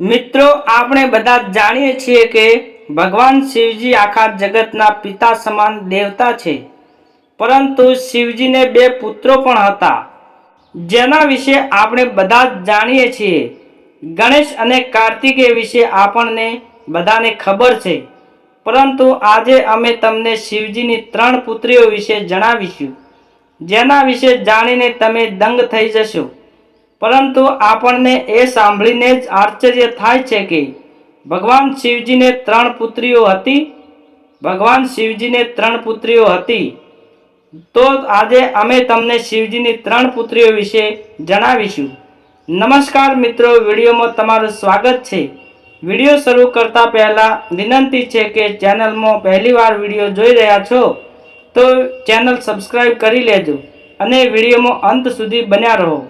મિત્રો, આપણે બધા જાણીએ છીએ કે ભગવાન શિવજી આખા જગતના પિતા સમાન દેવતા છે. પરંતુ શિવજીને બે પુત્રો પણ હતા. જેના વિશે આપણે બધા જ જાણીએ છીએ. ગણેશ અને કાર્તિકેય વિશે આપણને બધાને ખબર છે. પરંતુ આજે અમે તમને શિવજીની ત્રણ પુત્રીઓ વિશે જણાવીશું. જેના વિશે જાણીને તમે દંગ થઈ જશો. પરંતુ આપણને એ સાંભળીને જ આશ્ચર્ય થાય છે કે ભગવાન શિવજીને ત્રણ પુત્રીઓ હતી. ભગવાન શિવજીને ત્રણ પુત્રીઓ હતી. તો આજે અમે તમને શિવજીની ત્રણ પુત્રીઓ વિશે જણાવીશું. નમસ્કાર મિત્રો, વિડીયોમાં તમારું સ્વાગત છે. વીડિયો શરૂ કરતા પહેલાં વિનંતી છે કે ચેનલમાં પહેલીવાર વીડિયો જોઈ રહ્યા છો, તો ચેનલ સબસ્ક્રાઈબ કરી લેજો અને વિડીયોમાં અંત સુધી બન્યા રહો.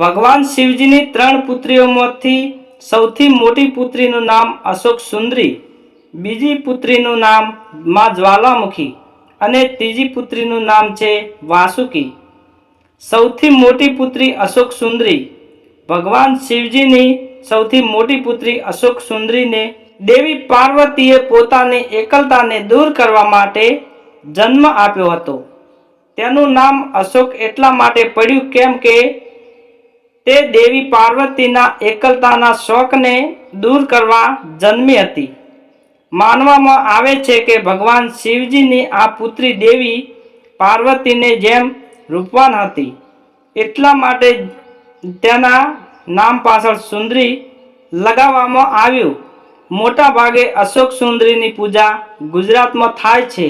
ભગવાન શિવજીની ત્રણ પુત્રીઓમાંથી સૌથી મોટી પુત્રીનું નામ અશોક સુંદરી, બીજી પુત્રીનું નામમાં જ્વાલામુખી અને ત્રીજી પુત્રીનું નામ છે વાસુકી. સૌથી મોટી પુત્રી અશોક સુંદરી, ભગવાન શિવજીની સૌથી મોટી પુત્રી અશોક સુંદરીને દેવી પાર્વતીએ પોતાની એકલતાને દૂર કરવા માટે જન્મ આપ્યો હતો. તેનું નામ અશોક એટલા માટે પડ્યું કેમ કે તે દેવી પાર્વતીના એકલતાના શોકને દૂર કરવા જન્મી હતી. માનવામાં આવે છે કે ભગવાન શિવજીની આ પુત્રી દેવી પાર્વતીને જેમ રૂપવાન હતી, એટલા માટે તેના નામ પાછળ સુંદરી લગાવવામાં આવ્યું. મોટા ભાગે અશોક સુંદરીની પૂજા ગુજરાતમાં થાય છે.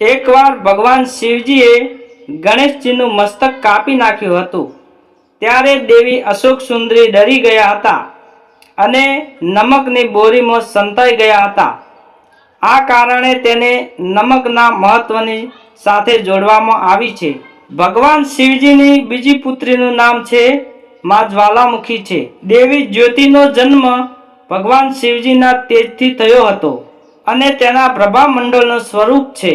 એકવાર ભગવાન શિવજીએ ગણેશજીનું મસ્તક કાપી નાખ્યું હતું. ત્યારે દેવી અશોક સુંદરી ડરી ગયા હતા અને નમકની બોરીમાં સંતાઈ ગયા હતા. આ કારણે તેને નમકના મહત્વની સાથે જોડવામાં આવી છે. ભગવાન શિવજીની બીજી પુત્રીનું નામ છે મા જ્વાલામુખી છે. દેવી જ્યોતિનો જન્મ ભગવાન શિવજીના તેજથી થયો હતો અને તેના પ્રભામંડળનું સ્વરૂપ છે.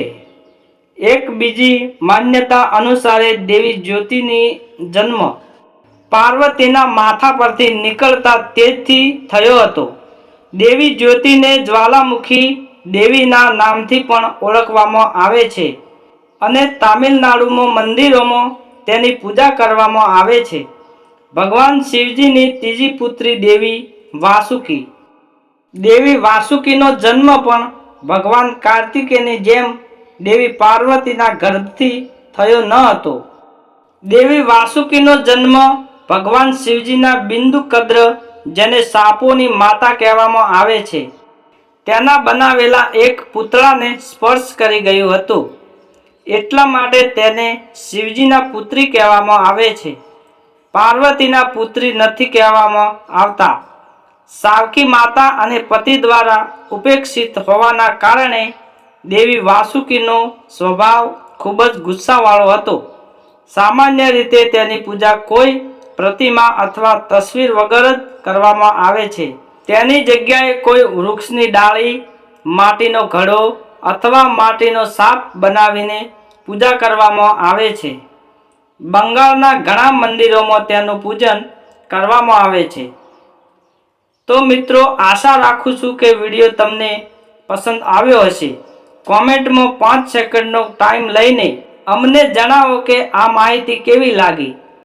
એક બીજી માન્યતા અનુસારે દેવી જ્યોતિની જન્મ પાર્વતીના માથા પરથી નીકળતા તેજથી થયો હતો. દેવી જ્યોતિને જ્વાલામુખી દેવીના નામથી પણ ઓળખવામાં આવે છે અને તામિલનાડુમાં મંદિરોમાં તેની પૂજા કરવામાં આવે છે. ભગવાન શિવજીની ત્રીજી પુત્રી દેવી વાસુકી. દેવી વાસુકીનો જન્મ પણ ભગવાન કાર્તિકેયની જેમ દેવી પાર્વતીના ગર્ભથી થયો ન હતો. દેવી વાસુકીનો જન્મ ભગવાન શિવજીના બિંદુ કદ્ર, જેને સાપોની માતા કહેવામાં આવે છે, તેના બનાવેલા એક પૂતળાને સ્પર્શ કરી ગયું હતું. એટલા માટે તેને શિવજીના પુત્રી કહેવામાં આવે છે. પાર્વતીના પુત્રી નથી કહેવામાં આવતા. સાવકી માતા અને પતિ દ્વારા ઉપેક્ષિત હોવાના કારણે દેવી વાસુકીનો સ્વભાવ ખૂબ જ ગુસ્સાવાળો હતો. સામાન્ય રીતે તેની પૂજા કોઈ પ્રતિમા અથવા તસવીર વગર જ કરવામાં આવે છે. તેની જગ્યાએ કોઈ વૃક્ષની ડાળી, માટીનો ઘડો અથવા માટીનો સાપ બનાવીને પૂજા કરવામાં આવે છે. બંગાળના ઘણા મંદિરોમાં તેનું પૂજન કરવામાં આવે છે. તો મિત્રો, આશા રાખું છું કે વીડિયો તમને પસંદ આવ્યો હશે. કોમેન્ટમાં પાંચ સેકન્ડનો ટાઈમ લઈને અમને જણાવો કે આ માહિતી કેવી લાગી.